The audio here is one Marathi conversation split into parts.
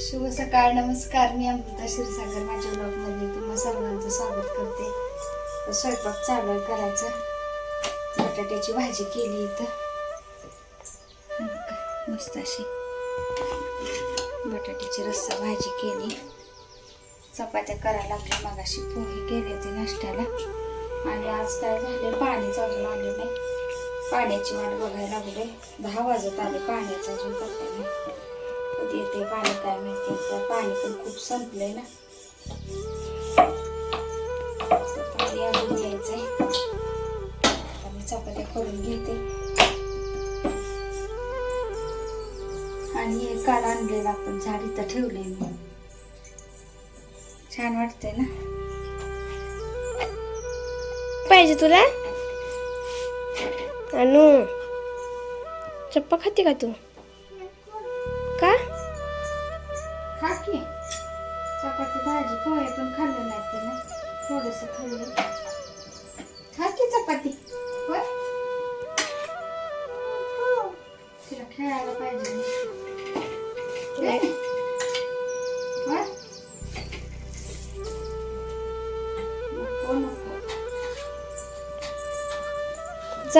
शुभ सकाळ नमस्कार. मी अमृता क्षीरसागर. माझ्या ब्लॉगमध्ये तुम्हा सर्वांचं स्वागत करते. तर स्वयंपाक चालू आहे करायचं. बटाट्याची भाजी केली इथं. मस्त अशी बटाट्याची रस्सा भाजी केली. चपात्या करायला लागल्या. मगाशी पोहे केले होते नाश्त्याला. आणि आज काय झाले पाणीच अजून आले नाही. पाण्याची वाट बघायला लागले दहा वाजत आले. पाण्याचं अजून पत्ता नाही. कधी येते पाणी काय माहिती तर पाणी पण खूप संपलंय ना. पाणी अजून घ्यायचंय. आता मी चपात्या करून घेते. आणि हे काल आणलेलं आपण झाड इथं ठेवले मी. छान वाटतंय ना? पाहिजे तुला? अनु चप्पा खाते का तू?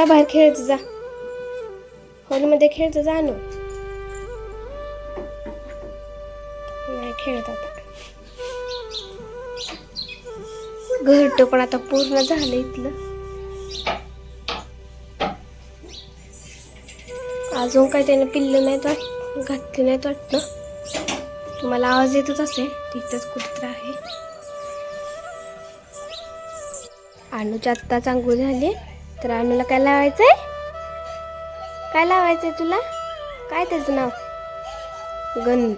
जा बाहेर खेळत जा. हॉलमध्ये खेळत जा आणू नाही खेळत आता. घरट पण आता पूर्ण झालं इथलं. अजून काय त्याने पिल्लं नाहीत वाट घातली नाहीत वाटतं. तुम्हाला आवाज येतच असेल तिथंच कुठं आहे. अनुची आत्ताच आंघोळ झाली. तर अनुला काय लावायचंय? काय लावायचंय तुला? काय त्याचं नाव? गंध.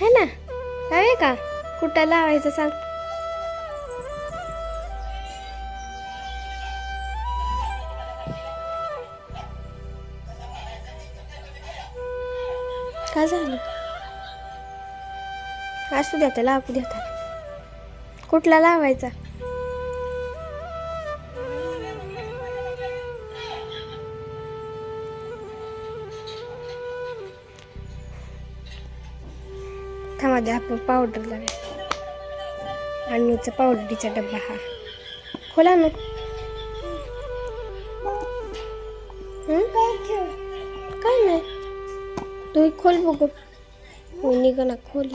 है ना? लावे का? कुठं लावायचं सांग. काय झालं? असू द्या त्याला लावू द्या त्याला. कुठला लावायचा? थांबा आपण पावडर लावूया. अन्नूचा पावडरीचा डब्बा हा. खोला ना. काय नाही. तू खोल बघू. हो, मी निघ ना खोली.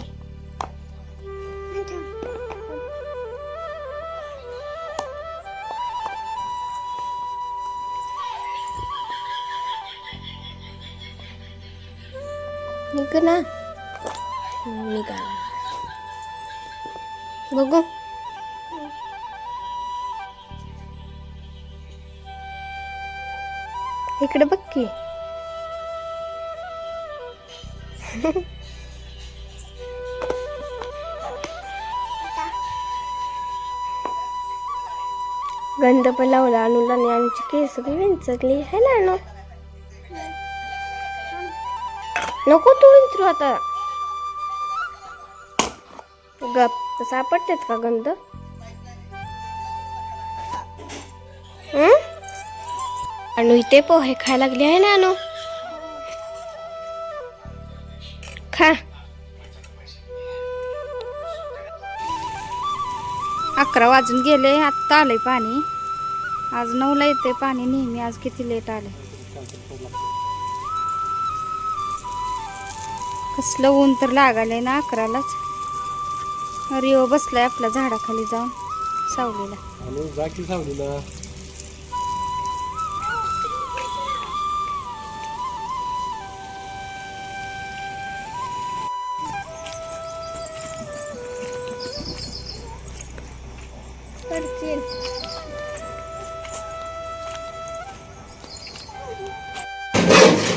निघ ना. निघाला. बघू. इकडे बघ की. गंध पण लावला अनुला आणि आमची केस बी विंचकली. है ना नको तू विंचरू आता. गप. सापडतात का गंध? अनु इथे पोहे खायला लागले आहे ना अनु? खा. अकरा वाजून गेले आत्ता आलंय पाणी. आज नऊला येते पाणी नेहमी आज किती लेट आले. कसलं ऊन तर लागालंय ना अकरालाच. रिओ बसलाय आपल्या झाडाखाली जाऊन सावलीला. जा की सावलीला.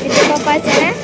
इथे पप्पाचे ना?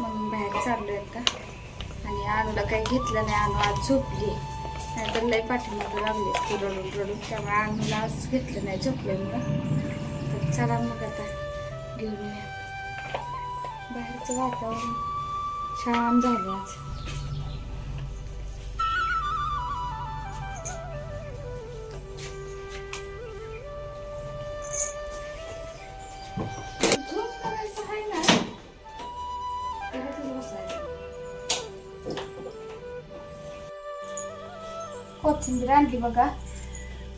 म्हणून बाहेर चाललो आहेत का आणि आणूला काही घेतलं नाही आणू आज झोपली. नाहीतर लय पाठीमागं लागले. ती रडून रडून. त्यामुळे आणूला आज घेतलं नाही झोपल्यामुळं. तर चला मग आता घेऊन येऊया. बाहेरचं वातावरण छान झालं आज. कोथिंबीर आणली बघा.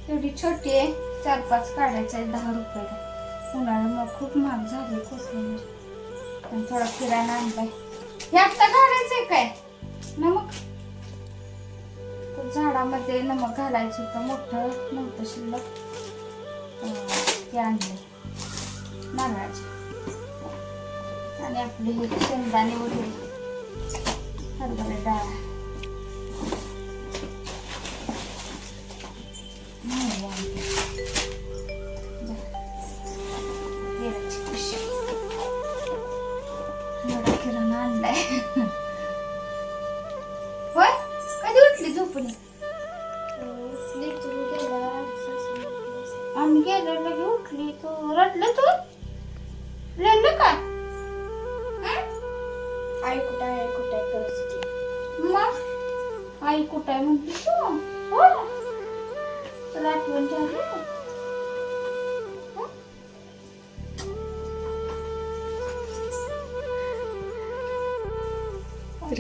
एवढी छोटी आहे. चार पाच काढायचं आहे दहा रुपयाला उन्हाळ्यामुळे खूप महाग झाली कोथिंबीर. आणि थोडा किराणा आणलाय. हे आत्ता आहे काय? नमक? झाडामध्ये नमक घालायचं होतं. मोठं नव्हतं शिल्लक. ते आणले नारळाचे. आणि आपले हे शेंगदाणे वगैरे.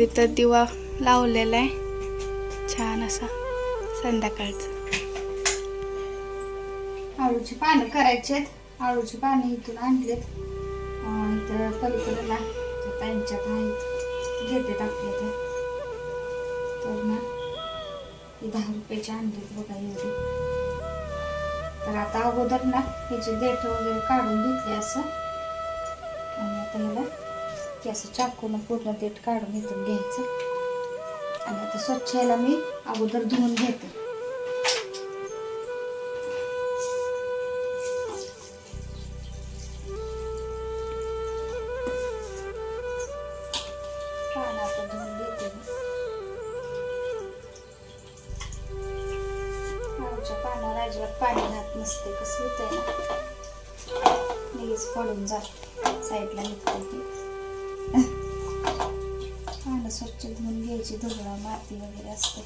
इथं दिवा लावलेला आहे. छान असा संध्याकाळचा. आळूची पानं करायची आहेत. आळूची पानं इथून आणलेत. इथं पलीकडला त्यांच्यात आहेत घेते टाकले ते तर ना दहा रुपयाचे आणलेत बघा एवढे. तर आता अगोदर ना ह्याचे देठ वगैरे काढून घेतले असं. आणि आता ह्याला ते असं चाकून पूर्ण देठ काढून इथून घ्यायचं आणि आता स्वच्छ ह्याला मी अगोदर धुवून घेते पानं आता धुवून घेते मी आमच्या पानावर अजिबात पाणी राहत नसते कसं होतंय ना लगेच पडून जात साईडला निघते ती स्वच्छ धुवून घ्यायची धुळा माती वगैरे असते.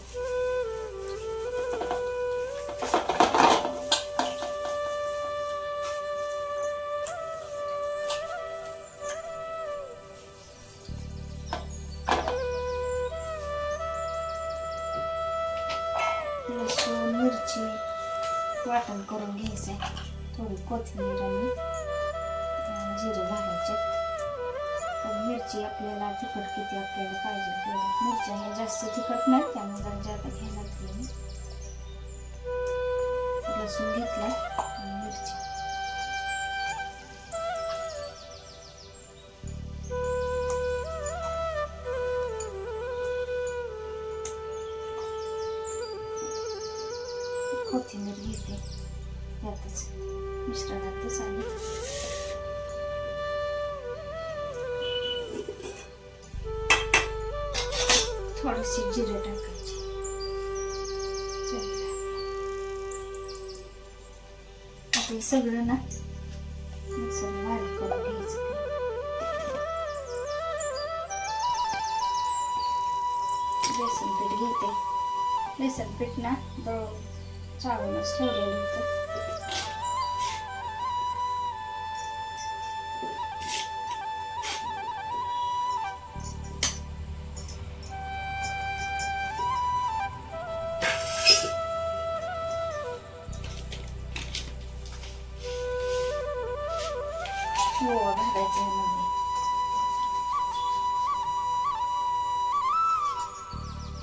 लसूण मिरची वाटण करून घ्यायचं आहे थोडी कोथिंबीर आणि जिरे घालायचे. मिरची आपल्याला तिखट किती आपल्याला पाहिजे मिरच्या ह्या जास्त तिखट नाही त्यामुळे जरा जादा घ्यायला लागले लसूण घेतला मिरची. कोथिंबीर घेते. यातच मिश्रणातच आणि थोडेसे जिरे टाकायचे चला. आता हे सगळं ना मिक्सर बारीक करून घ्यायचं बेसन पीठ घेते बेसन पीठ ना दळून चाळूनच ठेवलेलं होतं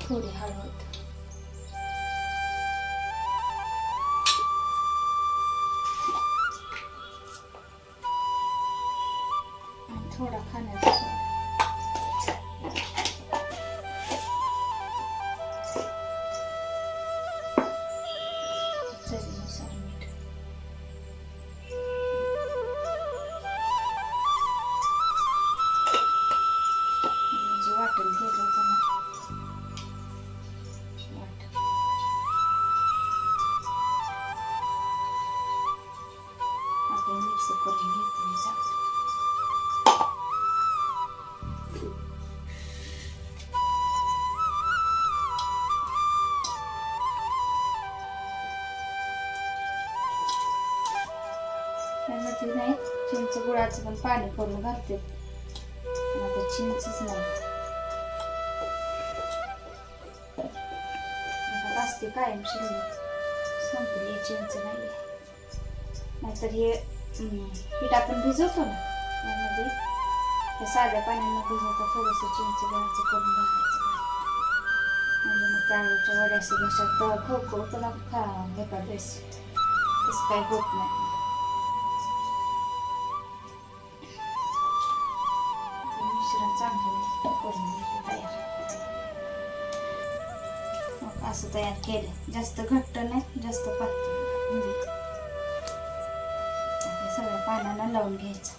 थोडी हळद आणि थोडा चिंच गुळाचं पण पाणी करून घालते. आता चिंचच नाही. असते कायम शिल्लक संपली चिंच नाही नाहीतर हे पीठ आपण भिजवतो ना त्यामध्ये हे साध्या पाण्यानं भिजवता थोडंसं चिंच गुळाचं करून घालायचं. म्हणजे मग त्या वड्याच्या वड्याशी घशात खवखवतं ना खा घेतात तसं काही होत नाही. तयार असं तयार केलं. जास्त घट्ट नाही जास्त पातळ. म्हणजे सगळ्या पानांना लावून घ्यायचं.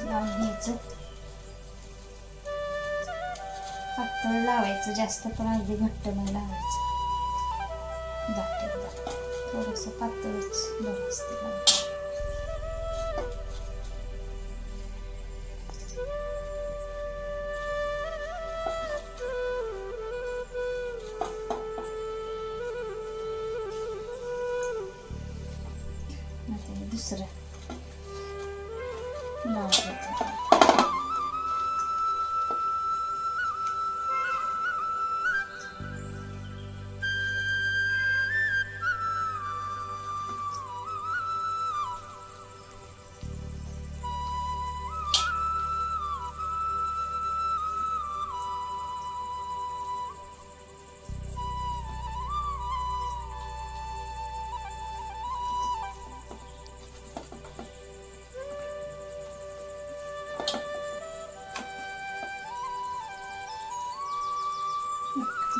लावून घ्यायचं. पातळ लावायचं जास्त पण अगदी घट्ट नाही लावायचं. थोडंसं पातळच बरं असते लावायचं. आता हे दुसरं लावायचं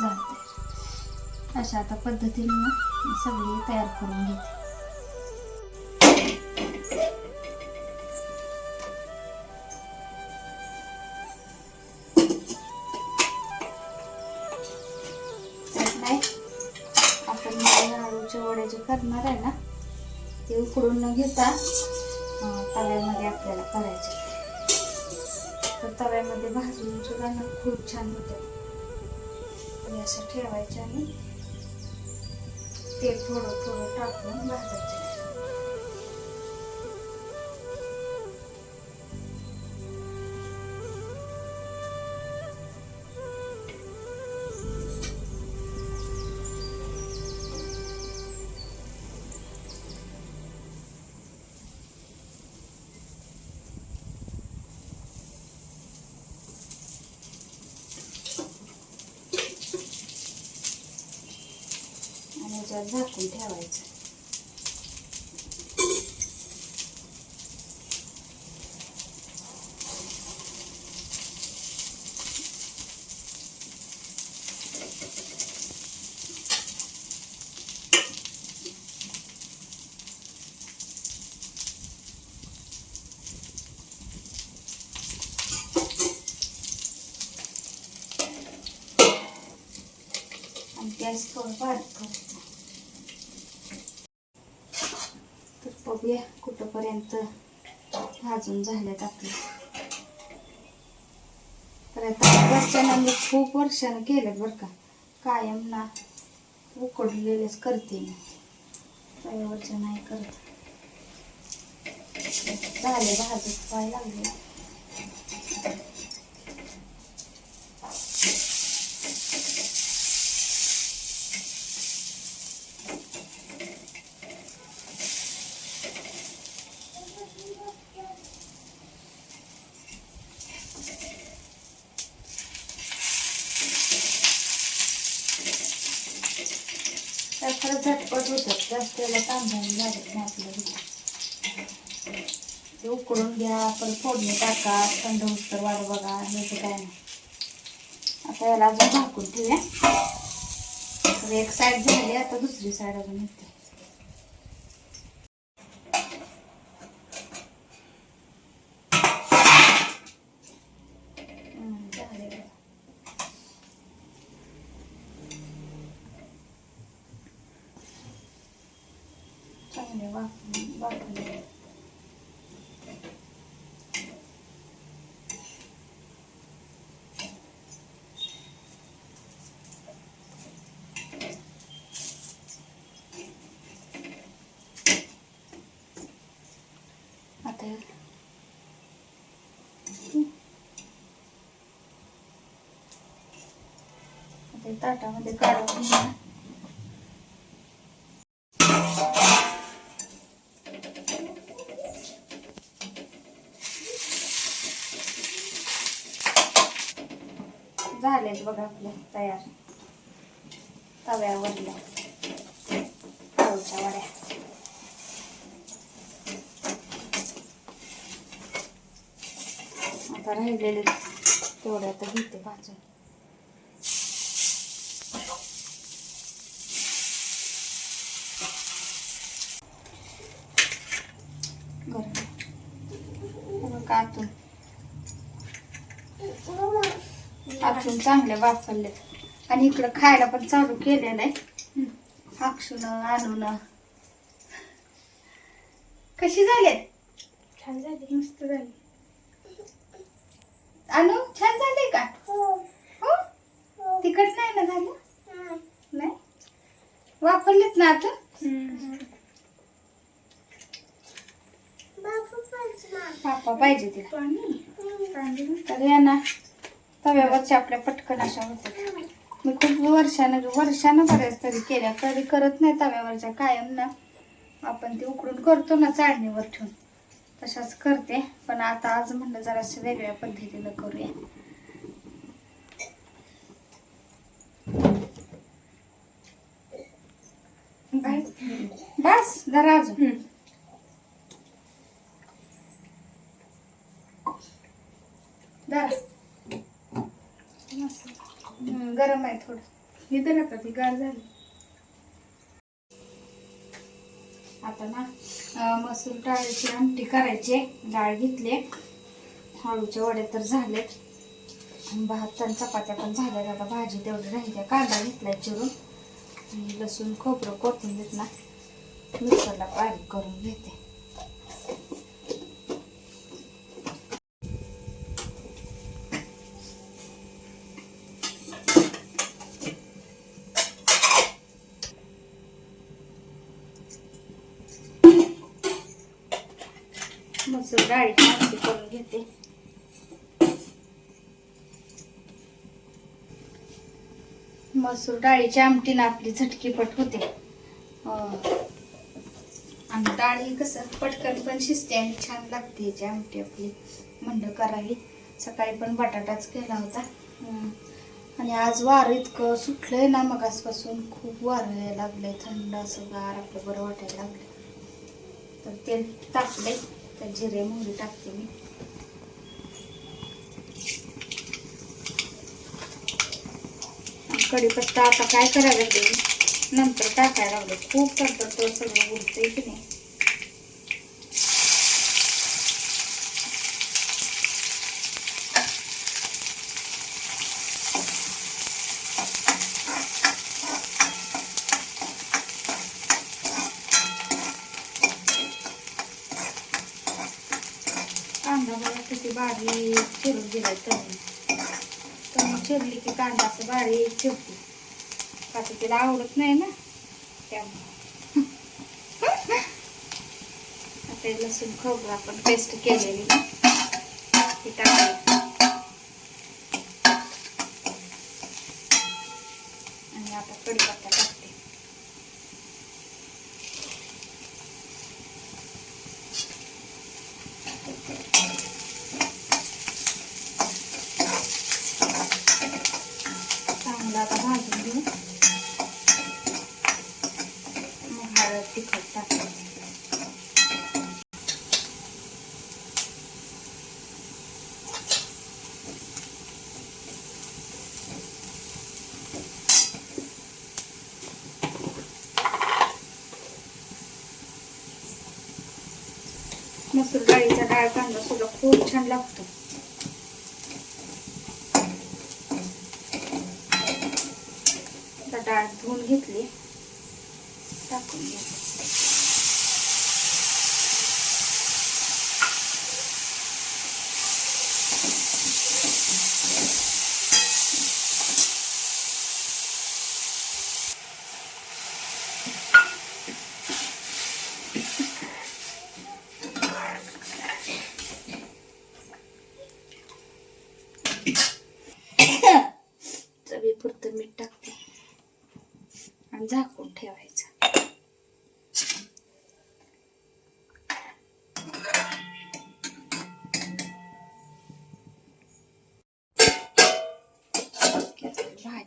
झालं अशा आता पद्धतीने मी सगळी तयार करून घेते. आपण वडे जे करणार आहे ना ते उकडून न घेता तव्यामध्ये आपल्याला करायचे. तर तव्यामध्ये भाजून सुद्धा खूप छान होतं. आणि असं ठेवायचं आणि तेल थोडं थोडं टाकून भाजायचं. आणि याच्यावर झाकून ठेवायचं आणि गॅस थोडं बारीक करायचं तर बघूया कुठंपर्यंत भाजून झाल्यात आपले. तर आता वर्षानं मी खूप वर्षानं केलं बरं का. कायम ना उकडलेलेच करते मी. वर्ष नाही करत. झाले भाजत पाय लागले तर खरं रस्त्याला होतात जास्त त्याला आपलं ते उकडून घ्या परत फोडणी टाका थंड उत्तर वाट बघा हे ते काय नाही. आता याला अजून झाकून ठेवूया. एक साईड झाली आता दुसरी साईड अजून येते हम्म, झाले बघा. चांगले वापरून वापरले आता हे- आता हे ताटामध्ये काढून झालेत बघा आपल्या तयार. तव्यावरल्या तवच्या वड्या आता राहिलेले तेवढ्या तर घेते भाजून गरम का आतून आतून चांगले वापरलेत. आणि इकडं खायला पण चालू केलेलं आहे. अक्षुन आणून कशी झालेत? छान झाली मस्त झाली. अनु छान झाले का? हो. तिखट नाही ना झालं? नाही. वापरलेत ना आता पापा पाहिजे तिला. तर या ना. तव्यावरच्या आपल्या पटकन अशा होतात. मी खूप वर्षानं वर्षानं बऱ्याच तरी केल्या कधी करत नाही तव्यावरच्या कायम ना आपण ते उकडून करतो ना चाळणीवर ठेवून. तशाच करते पण आता आज म्हणलं जरासं वेगळ्या पद्धतीनं करूया. बस जरा अजून. जरा. गरम आहे थोडं. हे तर आता ती गार झाली. आता ना मसूर डाळीची आमटी करायची. डाळ घेतली हळूचे वडे तर झालेत भात आणि चपात्या पण झाल्यात. आता भाजी तेवढी राहिली कांदा घेतलाय चिरून. लसूण खोबरं कोथिंबीर ना मिक्सरला बारीक करून घेते. मसूर डाळीची आमटी करून घेते. मसूर डाळीची आमटीनं आपली झटकीपट होते. आणि डाळी कसं पटकन पण शिजते आणि छान लागते याची आमटी आपली. म्हणलं करावी. सकाळी पण बटाटाच केला होता. आणि आज वारं इतकं सुटलंय ना मग आजपासून खूप वारं यायला लागलंय थंड असं गार आपलं बरं वाटायला लागलं तर तेल टाकले त्यात जिरे मोहरी टाकते मी. कढीपत्ता आता काय करायला लागले? नंतर टाकायला लागले. खूप करतात सगळं उरतंय की नाही कांदा बघा किती बारीक चिरून तळून तळून चिरली की कांदा असं बारीक चिरते. का तिला आवडत नाही ना त्यामुळे. आता लसूण खोबरं आपण पेस्ट केलेली ना. ती टाकली आणि आता कडीपत्ता टाकते चांगला आता भाजून घेऊ मग हळद तिखट टाकायचं मसूर डाळीचा डाळ कांदा सुद्धा खूप छान लागतो आता डाळ धुवून घेतली. टाकून घ्या पुरतं मीठ टाकते आणि झाकून ठेवायचं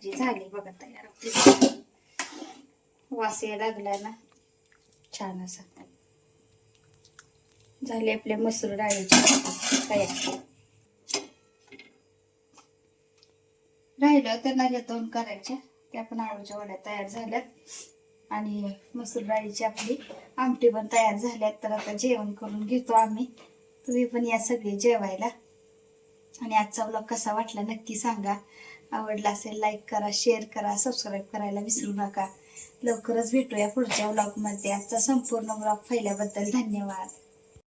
भाजी झाली बघा तयार आपली. वास यायला लागला ना. छान असं. झाले आपले मसूर डाळीचे तयार. राहिलं तर माझ्या दोन करायच्या त्या पण आळूच्या वड्या तयार झाल्यात. आणि मसूर डाळीची आपली आमटी पण तयार झाल्यात. तर आता जेवण करून घेतो आम्ही. तुम्ही पण या सगळे जेवायला. आणि आजचा ब्लॉग कसा वाटला नक्की सांगा. आवडला असेल लाईक करा शेअर करा सबस्क्राईब करायला विसरू नका. लवकरच भेटूया पुढच्या ब्लॉगमध्ये आजचा संपूर्ण ब्लॉग पाहिल्याबद्दल धन्यवाद.